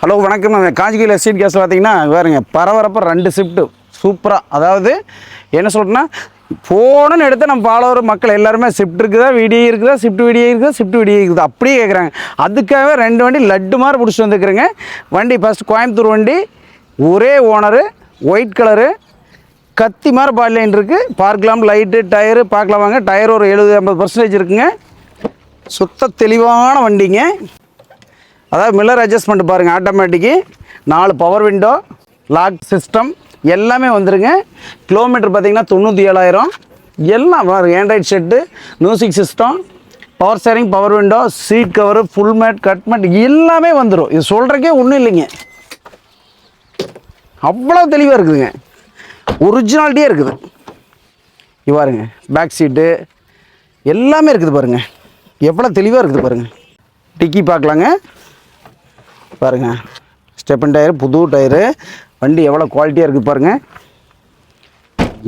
Hello வணக்கம். நம்ம காஞ்சிகையில் estate case பார்த்தீங்கன்னா பாருங்க பரபரப்பாக ரெண்டு ஷிஃப்ட்டு சூப்பராக அதாவது என்ன சொல்கிறேன்னா ஃபோனுன்னு எடுத்து நம்ம ஃபாலோவர் மக்கள் எல்லாருமே ஷிஃப்ட் இருக்குதா வீடியோ இருக்குதா ஷிஃப்ட் வீடியோ இருக்குதா ஷிஃப்ட் வீடியோ இருக்குதா? அப்படியே கேட்குறாங்க அதுக்காகவே ரெண்டு வண்டி லட்டு மாதிரி பிடிச்சிட்டு வந்துருக்குறேங்க. வண்டி ஃபஸ்ட் கோயம்புத்தூர் வண்டி ஒரே ஓனரு ஒயிட் கலரு கத்தி மாதிரி பால் லைன் இருக்குது பார்க்கலாம் லைட்டு டயரு பார்க்கலாம் வாங்க. டயர் ஒரு எழுபது ஐம்பது பர்சன்டேஜ் இருக்குங்க. சுத்த தெளிவான வண்டிங்க. அதாவது மில்லர் அட்ஜஸ்ட்மெண்ட் பாருங்கள் ஆட்டோமேட்டிக்கு நாலு பவர் விண்டோ லாக் சிஸ்டம் எல்லாமே வந்துருங்க. கிலோமீட்டர் பார்த்தீங்கன்னா தொண்ணூற்றி ஏழாயிரம் எல்லாம் பாருங்க android set music system power steering power window seat cover full mat cut mat எல்லாமே வந்துடும் இது சொல்கிறக்கே ஒன்றும் இல்லைங்க. அவ்வளோ தெளிவாக இருக்குதுங்க. ஒரிஜினாலிட்டியே இருக்குது. இது பாருங்க பேக் சீட்டு எல்லாமே இருக்குது பாருங்க. எவ்வளோ தெளிவாக இருக்குது பாருங்கள் டிக்கி பார்க்கலாங்க. பாருங்க. ஸ்டெப்பன் டயர் புது டயரு வண்டி எவ்வளோ குவாலிட்டியாக இருக்குது பாருங்கள்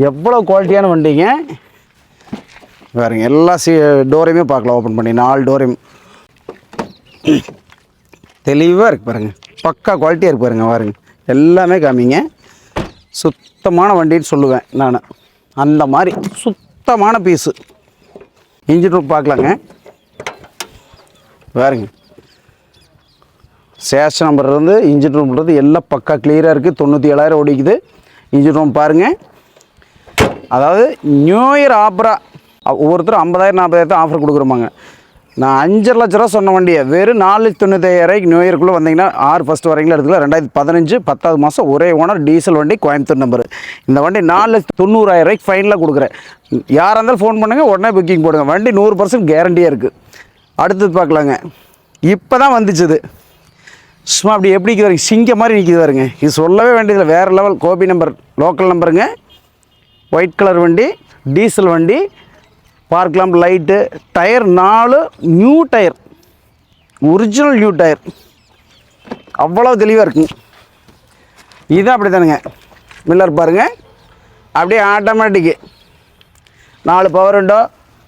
எவ்வளோ குவாலிட்டியான வண்டிங்க. பாருங்கள் எல்லா சி டோரையுமே பார்க்கலாம் ஓப்பன் பண்ணி நாலு டோரையும் தெளிவாக இருக்குது பாருங்கள் பக்கா குவாலிட்டியாக இருக்குது பாருங்கள் பாருங்க. எல்லாமே காமிங்க. சுத்தமான வண்டின்னு சொல்லுவேன் நான். அந்த மாதிரி சுத்தமான பீஸு இன்ஜின் ரூம் பார்க்கலாங்க. பாருங்கள் சேஷன் நம்பர் இருந்து இன்ஜின் ரூம் எல்லாம் பக்கா கிளியராக இருக்குது தொண்ணூற்றி ஏழாயிரம் ஓடிக்குது. இன்ஜின் ரூம் பாருங்கள் அதாவது நியூ இயர் ஆஃபராக ஒவ்வொருத்தரும் ஐம்பதாயிரம் நாற்பதாயிரத்து ஆஃபர் கொடுக்குறோமாங்க. நான் அஞ்சரை லட்ச ரூபா சொன்ன வண்டியை வெறும் நாலு லட்சத்தி தொண்ணூத்தாயிரம் நியூ இயர்க்குள்ளே வந்தீங்கன்னா ஆறு ஃபஸ்ட் வரைக்கும் எடுத்துக்கலாம். ரெண்டாயிரத்தி பதினஞ்சு பத்தாவது மாதம் ஒரே ஓனர் டீசல் வண்டி கோயம்புத்தூர் நம்பர் இந்த வண்டி நாலு லட்சத்து தொண்ணூறாயிரம் ரூபாய்க்கு ஃபைனலாக கொடுக்குறேன். யாராக இருந்தாலும் ஃபோன் பண்ணுங்கள் உடனே புக்கிங் போடுங்க. வண்டி நூறு பர்சன்ட் கேரண்டியாக இருக்குது அடுத்தது பார்க்கலாங்க. இப்போ தான் வந்துச்சு இது. சும்மா அப்படி எப்படி நிற்கிது பாருங்க சிங்கம் மாதிரி நிற்கிது பாருங்க. இது சொல்லவே வேண்டியதில்லை. வேறு லெவல் கோபி நம்பர் லோக்கல் நம்பருங்க ஒயிட் கலர் வண்டி டீசல் வண்டி. பார்க்கலாம் லைட்டு டயர் நாலு new tyre original new tyre அவ்வளோ தெளிவாக இருக்குங்க இதுதான் அப்படி தானுங்க மில்லர் பாருங்கள் அப்படியே ஆட்டோமேட்டிக்கு நாலு power window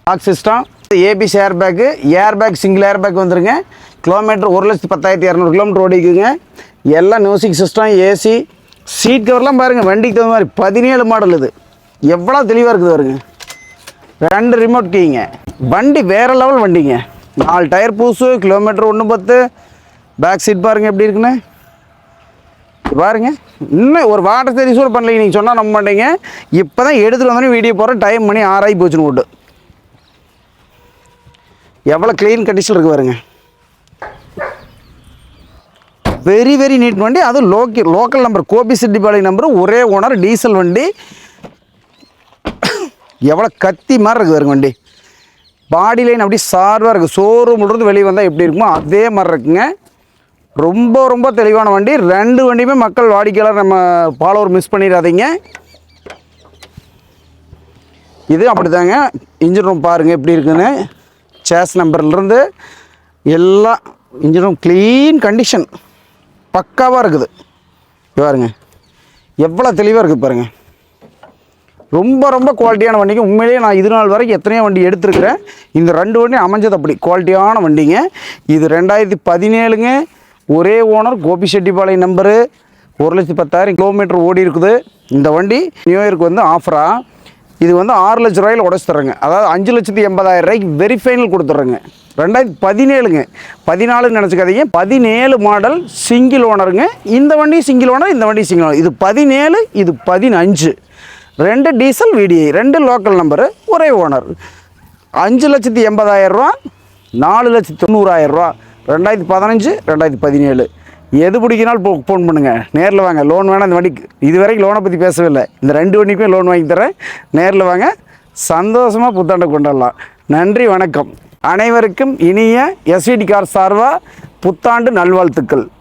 lock system ABC air bag air bag single air bag வந்துருங்க. கிலோமீட்டர் ஒரு லட்சத்து பத்தாயிரத்தி இரநூறு கிலோமீட்டர் ஓடிக்குங்க. எல்லாம் மியூசிக் சிஸ்டம் ஏசி சீட் கவர்லாம் பாருங்கள் வண்டிக்கு தகுந்த மாதிரி பதினேழு மாடல் இது. எவ்வளோ தெளிவாக இருக்குது பாருங்க. ரெண்டு ரிமோட் கீங்க. வண்டி வேறு லெவல் வண்டிங்க. நாலு டயர் பூசு கிலோமீட்டர் ஒன்று பத்து. பேக் சீட் பாருங்கள் எப்படி இருக்குன்னு. பாருங்க. இன்னும் ஒரு வாட்டர் சர்வீஸ் கூட நீங்கள் சொன்னால் நம்ப மாட்டீங்க. இப்போ தான் எடுத்துகிட்டு வந்தோடனே வீடியோ போகிறேன் டைம் மணி ஆறாகி போச்சுன்னு விட்டு எவ்வளோ க்ளீன் கண்டிஷன் இருக்குது பாருங்க. வெரி வெரி நீட் வண்டி. அதுவும் local local number Gobichettipalayam number ஒரே ஓனர் டீசல் வண்டி. எவ்வளோ கத்தி மாதிரி இருக்குது பாருங்க வண்டி. பாடி லைன் அப்படி சார்வாக இருக்குது ஷோரூம் இருந்து வெளியே வந்தால் எப்படி இருக்குமோ அதே மாதிரி இருக்குங்க. ரொம்ப ரொம்ப தெளிவான வண்டி. ரெண்டு வண்டியுமே மக்கள் வாடிக்கையாளர் நம்ம ஃபாலோவர் மிஸ் பண்ணிடாதீங்க. இது அப்படிதாங்க இன்ஜின் ரூம் பாருங்கள் எப்படி இருக்குன்னு. சேஸ் நம்பர்லேருந்து எல்லாம் இன்ஜினும் க்ளீன் கண்டிஷன் பக்காவாக இருக்குது. பாருங்க. எவ்வளோ தெளிவாக இருக்குது பாருங்கள் ரொம்ப ரொம்ப குவாலிட்டியான வண்டிங்க. உண்மையிலேயே நான் இது நாள் வரைக்கும் எத்தனையோ வண்டி எடுத்திருக்கிறேன். இந்த ரெண்டு வண்டி அமைஞ்சது அப்படி. குவாலிட்டியான வண்டிங்க. இது ரெண்டாயிரத்தி பதினேழுங்க. ஒரே ஓனர் கோபி செட்டிப்பாளையம் நம்பரு ஒரு லட்சத்தி பத்தாயிரம் கிலோமீட்டர் ஓடி இருக்குது. இந்த வண்டி நியூ இயருக்கு வந்து ஆஃபராக இது வந்து ஆறு லட்ச ரூபாயில் உடச்சி தர்றேங்க. அதாவது அஞ்சு லட்சத்தி எண்பதாயிரம் ரூபாய்க்கு வெரி ஃபைனல் கொடுத்துட்றேங்க ரெண்டாயிரத்தி பதினேழுங்க. பதினாலுன்னு நினச்சிக்காதீங்க. பதினேழு மாடல் சிங்கிள் ஓனருங்க இந்த வண்டி சிங்கிள் ஓனர் இந்த வண்டி சிங்கிள் ஓனர் இது பதினேழு இது பதினஞ்சு. ரெண்டு டீசல் விடிஐ ரெண்டு லோக்கல் நம்பரு ஒரே ஓனர் அஞ்சு லட்சத்தி எண்பதாயிரம் ரூபா நாலு லட்சத்தி தொண்ணூறாயிரம் ரூபா. ரெண்டாயிரத்தி பதினஞ்சு ரெண்டாயிரத்தி பதினேழு. எது பிடிக்கினாலும் போ ஃபோன் பண்ணுங்கள் நேரில் வாங்க. லோன் வேணாம் இந்த வண்டிக்கு இது வரைக்கும் லோனை பற்றி பேசவே இல்லை இந்த ரெண்டு வண்டிக்குமே லோன் வாங்கி தரேன். நேரில் வாங்க. சந்தோஷமாக புத்தாண்டை கொண்டாடலாம். நன்றி வணக்கம். அனைவருக்கும் இனிய எஸ்விடி கார் சார்பாக புத்தாண்டு நல்வாழ்த்துக்கள்.